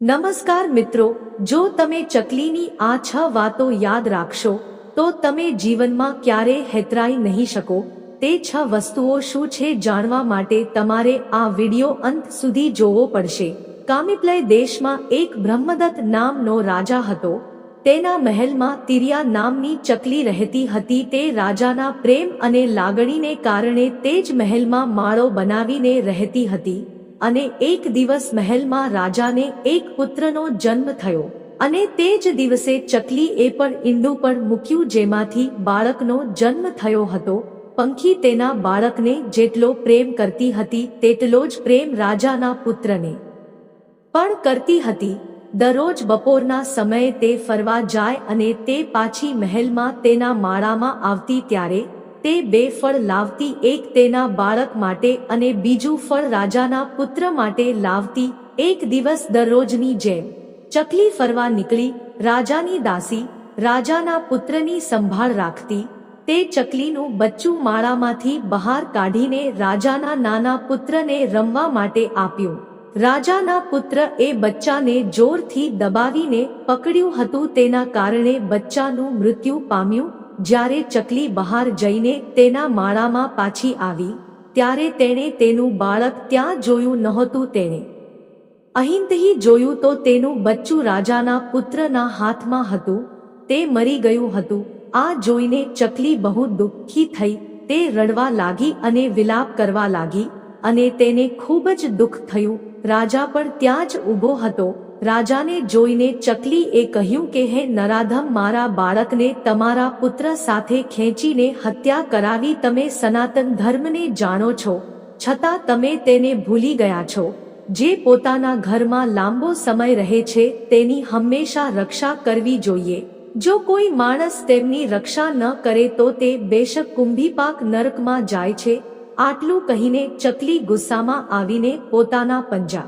નમસ્કાર મિત્રો, જો તમે ચકલીની આ છ વાતો યાદ રાખશો, તો તમે જીવનમાં ક્યારે હેતરાઈ નહીં શકો. તે છ વસ્તુઓ શું છે જાણવા માટે તમારે આ વિડિયો અંત સુધી જોવો પડશે. કામિપ્લય દેશમાં એક બ્રહ્મદત્ત નામનો રાજા હતો. તેના મહેલમાં તિરિયા નામની ચકલી રહેતી હતી. તે રાજાના પ્રેમ અને લાગણીને કારણે તે જ મહેલમાં માળો બનાવીને રહેતી હતી. અને એક દિવસ મહેલમાં રાજાને એક પુત્રનો જન્મ થયો. અને તે જ દિવસે ચકલી એ પણ ઈંડું પણ મૂક્યું જેમાંથી બાળકનો જન્મ થયો હતો. પંખી તેના બાળકને જેટલો પ્રેમ કરતી હતી તેટલો જ પ્રેમ રાજાના પુત્રને પણ કરતી હતી. દરરોજ બપોરના સમયે તે ફરવા જાય અને તે પાછી મહેલમાં તેના માળામાં આવતી ત્યારે તે બે ફળ લાવતી એક તેના બાળક માટે અને બીજું ફળ રાજાના પુત્ર માટે લાવતી એક દિવસ દરરોજની જેમ. ચકલી ફરવા નીકળી, રાજાની દાસી, રાજાના પુત્રની સંભાળ રાખતી, તે ચકલીનું બચ્ચું માળામાંથી બહાર કાઢીને રાજાના નાના પુત્રને રમવા માટે આપ્યું. રાજાના પુત્ર એ બચ્ચાને જોરથી દબાવીને પકડ્યું હતું, તેના કારણે બચ્ચાનું મૃત્યુ પામ્યું જ્યારે ચકલી બહાર જઈને તેના માળામાં પાછી આવી, ત્યારે તેણે તેનું બાળક ત્યાં જોયું નહોતું તેણે. અહીંથી જોયું તો તેનું બચ્ચું રાજાના પુત્રના હાથમાં હતું, તે મરી ગયું હતું, આ જોઈને ચકલી બહુ દુઃખી થઈ, તે રડવા લાગી અને વિલાપ કરવા લાગી, અને તેને ખૂબ જ દુઃખ થયું, રાજા પણ ત્યાં જ ઊભો હતો રાજાને જોઈને ચકલી એ કહ્યું કે, હે નરાધમ, મારા બાળકને તમારા પુત્ર સાથે ખેંચીને હત્યા કરાવી તમે સનાતન ધર્મને જાણો છો, છતાં તમે તેને ભૂલી ગયા છો. જે પોતાના ઘરમાં લાંબો સમય રહે છે, તેની હંમેશા રક્ષા કરવી જોઈએ. જો કોઈ માણસ તેમની રક્ષા ન કરે તો તે બેશક કુંભીપાક નરકમાં જાય છે. આટલું કહીને ચકલી ગુસ્સામાં આવીને પોતાના પંજા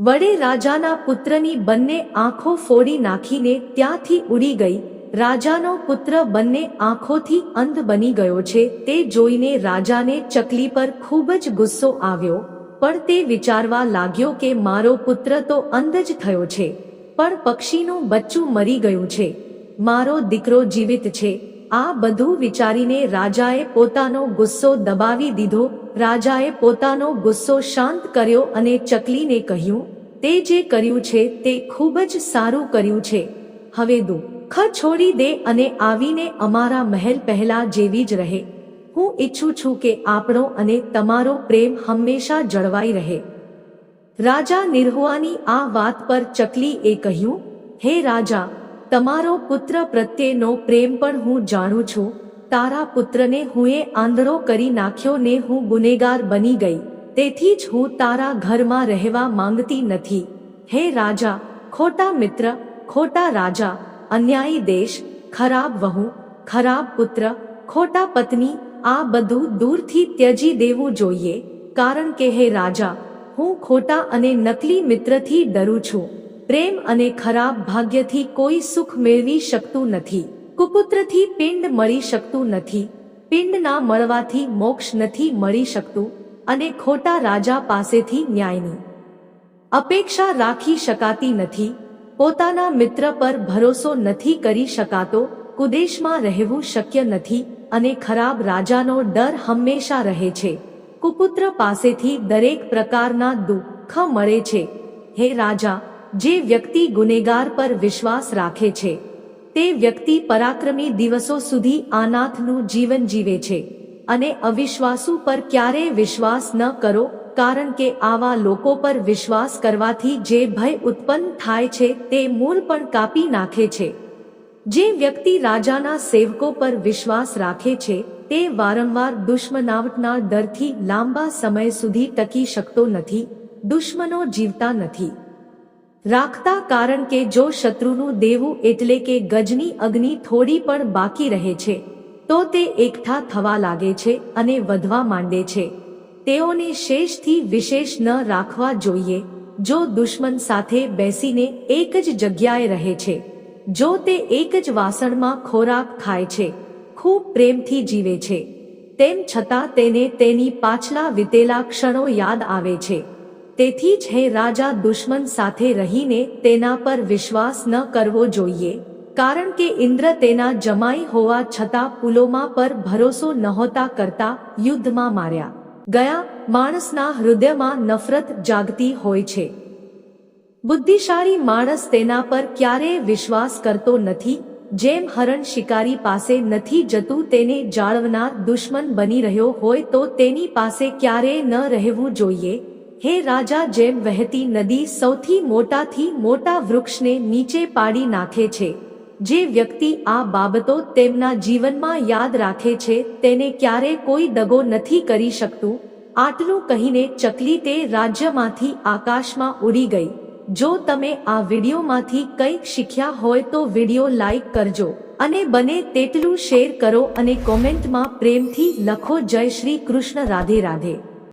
વડે રાજાના પુત્રની બંને આંખો ફોડી નાખીને ત્યાંથી ઉડી ગઈ. રાજાનો પુત્ર બંને આંખોથી અંધ બની ગયો છે. તે જોઈને રાજાને ચકલી પર ખૂબ જ ગુસ્સો આવ્યો. પણ તે વિચારવા લાગ્યો કે મારો પુત્ર તો અંધ જ થયો છે. પણ પક્ષીનું બચ્ચું મરી ગયું છે. મારો દીકરો જીવિત છે. આ બધું વિચારીને રાજાએ પોતાનો ગુસ્સો દબાવી દીધો. રાજાએ પોતાનો ગુસ્સો શાંત કર્યો અને ચકલીને કહ્યું, તે જે કર્યું છે તે ખૂબ જ સારું કર્યું છે. હવે દુઃખ છોડી દે અને આવીને અમારા મહેલ પહેલા જેવી જ રહે. હું ઈચ્છું છું કે આપણો અને તમારો પ્રેમ હંમેશા જળવાઈ રહે. રાજા નિર્હુઆની આ વાત પર ચકલી એ કહ્યું, હે રાજા, તમારો પુત્ર પ્રત્યેનો પ્રેમ પણ હું જાણું છું. તારા પુત્રને હુંએ આંધળો કરી નાખ્યો ને હું ગુનેગાર બની ગઈ. તેથી જ હું તારા ઘરમાં રહેવા માંગતી નથી. હે રાજા, ખોટા મિત્ર, ખોટા રાજા, અન્યાયી દેશ, ખરાબ વહુ, ખરાબ પુત્ર, ખોટા પત્ની, આ બધું દૂરથી ત્યજી દેવું જોઈએ. કારણ કે હે રાજા, હું ખોટા અને નકલી મિત્રથી ડરું છું. પ્રેમ અને ખરાબ ભાગ્યથી કોઈ સુખ મેળવી શકતું નથી. કુપુત્રથી પિંડ મળી શકતું નથી. પિંડ ના મળવાથી મોક્ષ નથી મળી શકતું અને ખોટા રાજા પાસેથી ન્યાયની અપેક્ષા રાખી શકાતી નથી. પોતાના મિત્ર પર ભરોસો નથી કરી શકાતો, કુદેશમાં રહેવું શક્ય નથી અને ખરાબ રાજાનો ડર હંમેશા રહે છે. કુપુત્ર પાસેથી દરેક પ્રકારના દુઃખ મળે છે. હે રાજા, જે વ્યક્તિ ગુનેગાર પર વિશ્વાસ રાખે છે તે વ્યક્તિ પરાક્રમી દિવસો સુધી આનાથનું જીવન જીવે છે. અને અવિશ્વાસુ પર ક્યારેય વિશ્વાસ ન કરો, કારણ કે આવા લોકો પર વિશ્વાસ કરવાથી જે ભય ઉત્પન્ન થાય છે તે મૂળ પણ કાપી નાખે છે. જે વ્યક્તિ રાજાના સેવકો પર વિશ્વાસ રાખે છે, તે વારંવાર દુશ્મનાવટના ડરથી લાંબા સમય સુધી ટકી શકતો નથી, દુશ્મનો જીવતા નથી. રાખતા કારણ કે જો શત્રુનું દેવું એટલે કે ગજની અગ્નિ થોડી પણ બાકી રહે છે, તો તે એકઠા થવા લાગે છે અને વધવા માંડે છે. તેઓને શેષથી વિશેષ ન રાખવા જોઈએ, જો દુશ્મન સાથે બેસીને એક જ જગ્યાએ રહે છે. જો તે એક જ વાસણમાં ખોરાક ખાય છે, ખૂબ પ્રેમથી જીવે છે. તેમ છતાં તેને તેની પાછલા વિતેલા ક્ષણો યાદ આવે છે. તેથી જ હે રાજા દુશ્મન સાથે રહીને તેના પર વિશ્વાસ ન કરવો જોઈએ, કારણ કે ઇન્દ્ર તેના જમાઈ હોવા છતાં પુલોમા પર ભરોસો નહોતા કરતા યુદ્ધમાં માર્યા. ગયા માણસના હૃદયમાં નફરત જાગતી હોય છે. બુદ્ધિશાળી માણસ તેના પર ક્યારેય વિશ્વાસ કરતો નથી, જેમ હરણ શિકારી પાસે નથી જતું તેને જાળવનાર દુશ્મન બની રહ્યો હોય તો તેની પાસે ક્યારેય ન રહેવું જોઈએ હે રાજા જેમ વહેતી નદી સૌથી મોટાથી મોટા વૃક્ષને નીચે પાડી નાખે છે. જે વ્યક્તિ આ બાબતો તેમના જીવનમાં યાદ રાખે છે, તેને ક્યારે કોઈ દગો નથી કરી શકતું. આટલું કહીને ચકલી તે રાજ્યમાંથી આકાશમાં ઉડી ગઈ. જો તમે આ વિડીયોમાંથી કંઈક શીખ્યા હોય તો વીડિયો લાઈક કરજો. અને બને તેટલું શેર કરો અને કોમેન્ટમાં પ્રેમથી લખો જય શ્રી કૃષ્ણ રાધે રાધે.